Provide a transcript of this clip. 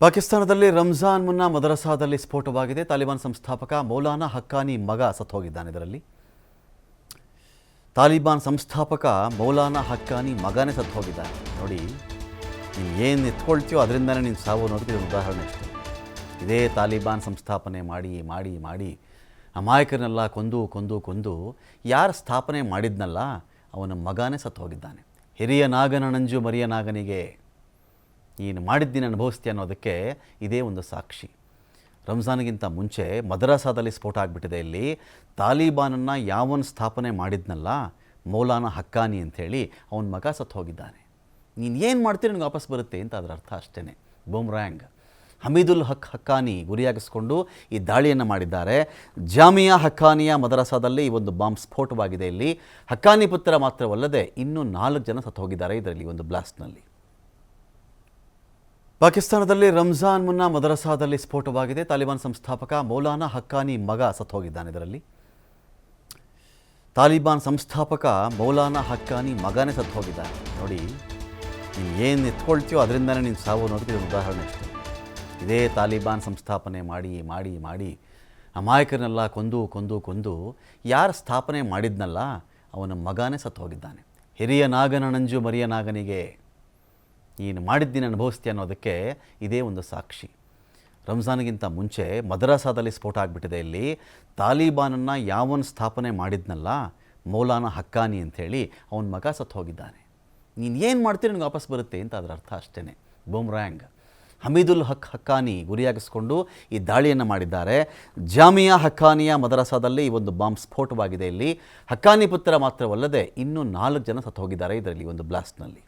ಪಾಕಿಸ್ತಾನದಲ್ಲಿ ರಂಜಾನ್ ಮುನ್ನ ಮದರಸಾದಲ್ಲಿ ಸ್ಫೋಟವಾಗಿದೆ. ತಾಲಿಬಾನ್ ಸಂಸ್ಥಾಪಕ ಮೌಲಾನಾ ಹಕ್ಕಾನಿ ಮಗ ಸತ್ತೋಗಿದ್ದಾನೆ ಇದರಲ್ಲಿ. ತಾಲಿಬಾನ್ ಸಂಸ್ಥಾಪಕ ಮೌಲಾನಾ ಹಕ್ಕಾನಿ ಮಗನೇ ಸತ್ತು ಹೋಗಿದ್ದಾನೆ ನೋಡಿ, ನೀನು ಏನು ಎತ್ಕೊಳ್ತೀಯೋ ಅದರಿಂದನೇ ನೀನು ಸಾವು ಅನ್ನೋದಕ್ಕೆ ಇದೊಂದು ಉದಾಹರಣೆ ಅಷ್ಟೇ. ಇದೇ ತಾಲಿಬಾನ್ ಸಂಸ್ಥಾಪನೆ ಮಾಡಿ ಮಾಡಿ ಮಾಡಿ ಅಮಾಯಕರನ್ನೆಲ್ಲ ಕೊಂದು ಕೊಂದು ಕೊಂದು ಯಾರು ಸ್ಥಾಪನೆ ಮಾಡಿದ್ನಲ್ಲ, ಅವನ ಮಗನೇ ಸತ್ತು ಹೋಗಿದ್ದಾನೆ ಹಿರಿಯ ನಾಗನಣಂಜು ಮರಿಯ ನಾಗನಿಗೆ ನೀನು ಮಾಡಿದ್ದೀನಿ ಅನುಭವಿಸ್ತೀಯ ಅನ್ನೋದಕ್ಕೆ ಇದೇ ಒಂದು ಸಾಕ್ಷಿ. ರಂಜಾನ್ಗಿಂತ ಮುಂಚೆ ಮದ್ರಾಸಾದಲ್ಲಿ ಸ್ಫೋಟ ಆಗಿಬಿಟ್ಟಿದೆ ಇಲ್ಲಿ. ತಾಲಿಬಾನನ್ನು ಯಾವನ್ ಸ್ಥಾಪನೆ ಮಾಡಿದ್ನಲ್ಲ? ಮೌಲಾನಾ ಹಕ್ಕಾನಿ ಅಂಥೇಳಿ ಅವನ ಮಗ ಸತ್ತು ಹೋಗಿದ್ದಾನೆ. ನೀನು ಏನು ಮಾಡ್ತೀರಿ ನನಗೆ ವಾಪಸ್ ಬರುತ್ತೆ ಅಂತ ಅದರ ಅರ್ಥ ಅಷ್ಟೇ ಬೂಮ್ರ್ಯಾಂಗ್. ಹಮೀದುಲ್ ಹಕ್ ಹಕ್ಕಾನಿ ಗುರಿಯಾಗಿಸ್ಕೊಂಡು ಈ ದಾಳಿಯನ್ನು ಮಾಡಿದ್ದಾರೆ. ಜಾಮಿಯಾ ಹಕ್ಕಾನಿಯ ಮದರಸಾದಲ್ಲಿ ಈ ಒಂದು ಬಾಂಬ್ ಸ್ಫೋಟವಾಗಿದೆ ಇಲ್ಲಿ. ಹಕ್ಕಾನಿ ಪುತ್ರ ಮಾತ್ರವಲ್ಲದೆ ಇನ್ನೂ ನಾಲ್ಕು ಜನ ಸತ್ತು ಹೋಗಿದ್ದಾರೆ ಇದರಲ್ಲಿ ಒಂದು ಬ್ಲಾಸ್ಟ್ನಲ್ಲಿ. ಪಾಕಿಸ್ತಾನದಲ್ಲಿ ರಂಜಾನ್ ಮುನ್ನ ಮದರಸಾದಲ್ಲಿ ಸ್ಫೋಟವಾಗಿದೆ. ತಾಲಿಬಾನ್ ಸಂಸ್ಥಾಪಕ ಮೌಲಾನಾ ಹಕ್ಕಾನಿ ಮಗ ಸತ್ತೋಗಿದ್ದಾನೆ ಇದರಲ್ಲಿ. ತಾಲಿಬಾನ್ ಸಂಸ್ಥಾಪಕ ಮೌಲಾನಾ ಹಕ್ಕಾನಿ ಮಗನೇ ಸತ್ತು ಹೋಗಿದ್ದಾನೆ ನೋಡಿ, ನೀನು ಏನು ಎತ್ಕೊಳ್ತೀಯೋ ಅದರಿಂದನೇ ನೀನು ಸಾವು ಅನ್ನೋದಕ್ಕೆ ಇದೊಂದು ಉದಾಹರಣೆ ಅಷ್ಟೇ. ಇದೇ ತಾಲಿಬಾನ್ ಸಂಸ್ಥಾಪನೆ ಮಾಡಿ ಮಾಡಿ ಮಾಡಿ ಅಮಾಯಕರನ್ನೆಲ್ಲ ಕೊಂದು ಕೊಂದು ಕೊಂದು ಯಾರು ಸ್ಥಾಪನೆ ಮಾಡಿದ್ನಲ್ಲ, ಅವನ ಮಗನೇ ಸತ್ತು ಹೋಗಿದ್ದಾನೆ ಹಿರಿಯ ನಾಗನಣಂಜು ಮರಿಯ ನಾಗನಿಗೆ ನೀನು ಮಾಡಿದ್ದೀನಿ ಅನುಭವಿಸ್ತೀಯ ಅನ್ನೋದಕ್ಕೆ ಇದೇ ಒಂದು ಸಾಕ್ಷಿ. ರಂಜಾನ್ಗಿಂತ ಮುಂಚೆ ಮದ್ರಾಸಾದಲ್ಲಿ ಸ್ಫೋಟ ಆಗಿಬಿಟ್ಟಿದೆ ಇಲ್ಲಿ. ತಾಲಿಬಾನನ್ನು ಯಾವನ್ ಸ್ಥಾಪನೆ ಮಾಡಿದ್ನಲ್ಲ? ಮೌಲಾನಾ ಹಕ್ಕಾನಿ ಅಂಥೇಳಿ ಅವನ ಮಗ ಸತ್ತು ಹೋಗಿದ್ದಾನೆ. ನೀನು ಏನು ಮಾಡ್ತೀರಿ ನನಗೆ ವಾಪಸ್ ಬರುತ್ತೆ ಅಂತ ಅದರ ಅರ್ಥ ಅಷ್ಟೇ ಬೂಮ್ರ್ಯಾಂಗ್. ಹಮೀದುಲ್ ಹಕ್ ಹಕ್ಕಾನಿ ಗುರಿಯಾಗಿಸ್ಕೊಂಡು ಈ ದಾಳಿಯನ್ನು ಮಾಡಿದ್ದಾರೆ. ಜಾಮಿಯಾ ಹಕ್ಕಾನಿಯ ಮದರಸಾದಲ್ಲಿ ಈ ಒಂದು ಬಾಂಬ್ ಸ್ಫೋಟವಾಗಿದೆ ಇಲ್ಲಿ. ಹಕ್ಕಾನಿ ಪುತ್ರ ಮಾತ್ರವಲ್ಲದೆ ಇನ್ನೂ ನಾಲ್ಕು ಜನ ಸತ್ತು ಹೋಗಿದ್ದಾರೆ ಇದರಲ್ಲಿ ಒಂದು ಬ್ಲಾಸ್ಟ್ನಲ್ಲಿ.